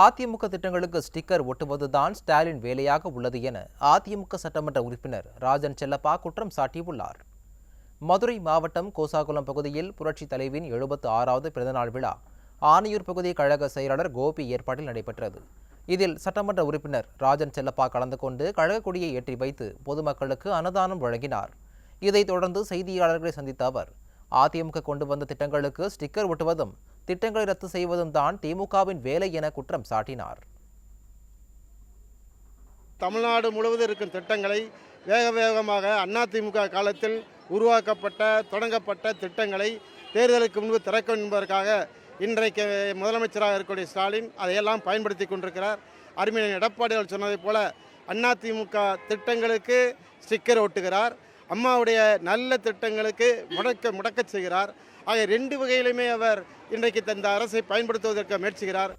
அதிமுக திட்டங்களுக்கு ஸ்டிக்கர் ஒட்டுவதுதான் ஸ்டாலின் வேலையாக உள்ளது என அதிமுக சட்டமன்ற உறுப்பினர் ராஜன் செல்லப்பா குற்றம் சாட்டியுள்ளார். மதுரை மாவட்டம் கோசாகுளம் பகுதியில் புரட்சி தலைவின் எழுபத்து ஆறாவது பிறந்தநாள் விழா ஆனையூர் பகுதி கழக செயலாளர் கோபி ஏற்பாட்டில் நடைபெற்றது. இதில் சட்டமன்ற உறுப்பினர் ராஜன் செல்லப்பா கலந்து கொண்டு கழக கொடியை ஏற்றி வைத்து பொதுமக்களுக்கு அன்னதானம் வழங்கினார். இதைத் தொடர்ந்து செய்தியாளர்களை சந்தித்த அவர் அதிமுக கொண்டு வந்த திட்டங்களுக்கு ஸ்டிக்கர் ஒட்டுவதும் திட்டங்களை ரத்து செய்வதும் தான் திமுகவின் வேலை என குற்றம் சாட்டினார். தமிழ்நாடு முழுவதும் இருக்கும் திட்டங்களை வேக வேகமாக அதிமுக காலத்தில் உருவாக்கப்பட்ட தொடங்கப்பட்ட திட்டங்களை தேர்தலுக்கு முன்பு திறக்கும் என்பதற்காக இன்றைக்கு முதலமைச்சராக இருக்கக்கூடிய ஸ்டாலின் அதையெல்லாம் பயன்படுத்தி கொண்டிருக்கிறார். அருமையான எடப்பாடிகள் சொன்னதைப் போல அதிமுக திட்டங்களுக்கு ஸ்டிக்கர் ஒட்டுகிறார். அம்மாவுடைய நல்ல திட்டங்களுக்கு முடக்க முடக்கச் செய்கிறார். ஆக ரெண்டு வகையிலுமே அவர் இன்றைக்கு தந்த அரசை பயன்படுத்துவதற்கு முயற்சிக்கிறார்.